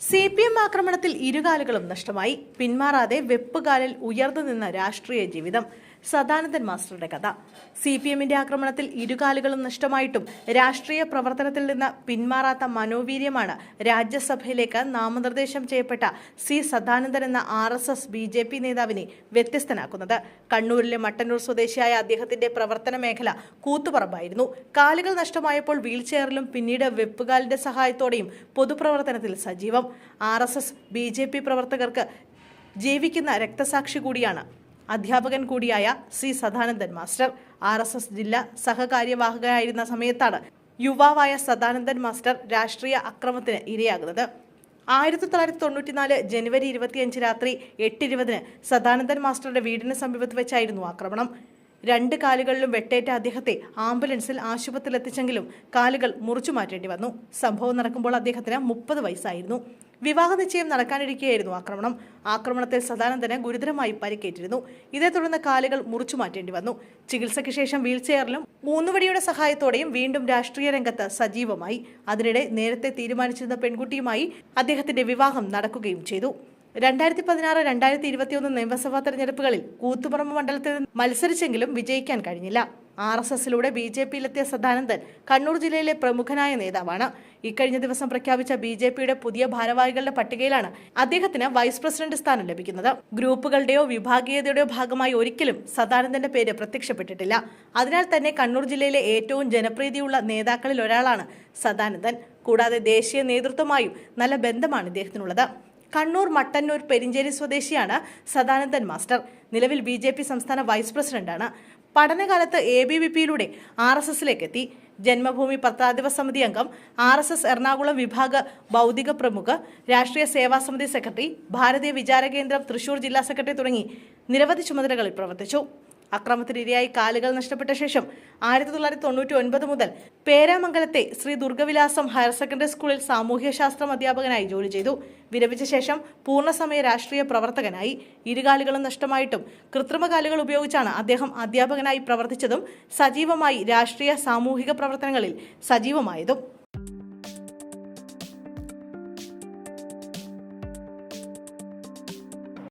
C P M ആക്രമണത്തിൽ ഇരുകാലുകളും നഷ്ടമായി. പിന്മാറാതെ വെപ്പുകാലിൽ ഉയർന്നു നിന്ന രാഷ്ട്രീയ ജീവിതം. സദാനന്ദൻ മാസ്റ്ററുടെ കഥ. സി പി എമ്മിന്റെ ആക്രമണത്തിൽ ഇരുകാലുകളും നഷ്ടമായിട്ടും രാഷ്ട്രീയ പ്രവർത്തനത്തിൽ നിന്ന് പിന്മാറാത്ത മനോവീര്യമാണ് രാജ്യസഭയിലേക്ക് നാമനിർദ്ദേശം ചെയ്യപ്പെട്ട സി സദാനന്ദൻ എന്ന R S S B J P നേതാവിനെ വ്യത്യസ്തനാക്കുന്നത്. കണ്ണൂരിലെ മട്ടന്നൂർ സ്വദേശിയായ അദ്ദേഹത്തിന്റെ പ്രവർത്തന മേഖല കൂത്തുപറമ്പായിരുന്നു. കാലുകൾ നഷ്ടമായപ്പോൾ വീൽചെയറിലും പിന്നീട് വെപ്പുകാലിന്റെ സഹായത്തോടെയും പൊതുപ്രവർത്തനത്തിൽ സജീവം. R S S B J P പ്രവർത്തകർക്ക് ജീവിക്കുന്ന രക്തസാക്ഷി കൂടിയാണ് അധ്യാപകൻ കൂടിയായ C Sadanandan master. R S S ജില്ലാ സഹകാര്യവാഹകനായിരുന്ന സമയത്താണ് യുവാവായ സദാനന്ദൻ മാസ്റ്റർ രാഷ്ട്രീയ അക്രമത്തിന് ഇരയാകുന്നത്. ആയിരത്തി തൊള്ളായിരത്തി തൊണ്ണൂറ്റിനാല് ജനുവരി ഇരുപത്തിയഞ്ച് രാത്രി എട്ട് ഇരുപതിന് സദാനന്ദൻ മാസ്റ്ററുടെ വീടിന് സമീപത്ത് വെച്ചായിരുന്നു ആക്രമണം. രണ്ട് കാലുകളിലും വെട്ടേറ്റ അദ്ദേഹത്തെ ആംബുലൻസിൽ ആശുപത്രിയിൽ എത്തിച്ചെങ്കിലും കാലുകൾ മുറിച്ചു മാറ്റേണ്ടി വന്നു. സംഭവം നടക്കുമ്പോൾ അദ്ദേഹത്തിന് മുപ്പത് വയസ്സായിരുന്നു. വിവാഹ നിശ്ചയം നടക്കാനിരിക്കെയായിരുന്നു ആക്രമണം. ആക്രമണത്തിൽ സദാനന്ദന് ഗുരുതരമായി പരിക്കേറ്റിരുന്നു. ഇതേ തുടർന്ന് കാലുകൾ മുറിച്ചു മാറ്റേണ്ടി വന്നു. ചികിത്സയ്ക്ക് ശേഷം വീൽചെയറിലും മൂന്നുവടിയുടെ സഹായത്തോടെയും വീണ്ടും രാഷ്ട്രീയ രംഗത്ത് സജീവമായി. അതിനിടെ നേരത്തെ തീരുമാനിച്ചിരുന്ന പെൺകുട്ടിയുമായി അദ്ദേഹത്തിന്റെ വിവാഹം നടക്കുകയും ചെയ്തു. രണ്ടായിരത്തി പതിനാറ് രണ്ടായിരത്തി ഇരുപത്തിയൊന്ന് നിയമസഭാ തെരഞ്ഞെടുപ്പുകളിൽ കൂത്തുപറമ്പ് മണ്ഡലത്തിൽ മത്സരിച്ചെങ്കിലും വിജയിക്കാൻ കഴിഞ്ഞില്ല. ആർ എസ് എസിലൂടെ ബി ജെ പിയിലെത്തിയ സദാനന്ദൻ കണ്ണൂർ ജില്ലയിലെ പ്രമുഖനായ നേതാവാണ്. ഇക്കഴിഞ്ഞ ദിവസം പ്രഖ്യാപിച്ച ബി ജെ പിയുടെ പുതിയ ഭാരവാഹികളുടെ പട്ടികയിലാണ് അദ്ദേഹത്തിന് വൈസ് പ്രസിഡന്റ് സ്ഥാനം ലഭിക്കുന്നത്. ഗ്രൂപ്പുകളുടെയോ വിഭാഗീയതയുടെയോ ഭാഗമായി ഒരിക്കലും സദാനന്ദന്റെ പേര് പ്രത്യക്ഷപ്പെട്ടിട്ടില്ല. അതിനാൽ തന്നെ കണ്ണൂർ ജില്ലയിലെ ഏറ്റവും ജനപ്രീതിയുള്ള നേതാക്കളിൽ ഒരാളാണ് സദാനന്ദൻ. കൂടാതെ ദേശീയ നേതൃത്വമായും നല്ല ബന്ധമാണ് ഇദ്ദേഹത്തിനുള്ളത്. കണ്ണൂർ മട്ടന്നൂർ പെരിഞ്ചേരി സ്വദേശിയാണ് സദാനന്ദൻ മാസ്റ്റർ. നിലവിൽ ബി ജെ പി സംസ്ഥാന വൈസ് പ്രസിഡന്റാണ്. പഠനകാലത്ത് എ ബി വി പിയിലൂടെ ആർ എസ് എസിലേക്ക് എത്തി ജന്മഭൂമി പത്രാധിപ സമിതി അംഗം ആർ എസ് എസ് എറണാകുളം വിഭാഗ ഭൗതിക പ്രമുഖ രാഷ്ട്രീയ സേവാ സമിതി സെക്രട്ടറി ഭാരതീയ വിചാര കേന്ദ്രം തൃശൂർ ജില്ലാ സെക്രട്ടറി തുടങ്ങി നിരവധി ചുമതലകളിൽ പ്രവർത്തിച്ചു. അക്രമത്തിനിരയായി കാലുകൾ നഷ്ടപ്പെട്ട ശേഷം ആയിരത്തി തൊള്ളായിരത്തി തൊണ്ണൂറ്റി ഒൻപത് മുതൽ പേരാമംഗലത്തെ ശ്രീ ദുർഗവിലാസം ഹയർ സെക്കൻഡറി സ്കൂളിൽ സാമൂഹ്യശാസ്ത്രം അധ്യാപകനായി ജോലി ചെയ്തു. വിരമിച്ച ശേഷം പൂർണസമയ രാഷ്ട്രീയ പ്രവർത്തകനായി. ഇരുകാലുകളും നഷ്ടമായിട്ടും കൃത്രിമകാലുകൾ ഉപയോഗിച്ചാണ് അദ്ദേഹം അധ്യാപകനായി പ്രവർത്തിച്ചതും സജീവമായി രാഷ്ട്രീയ സാമൂഹിക പ്രവർത്തനങ്ങളിൽ സജീവമായതും.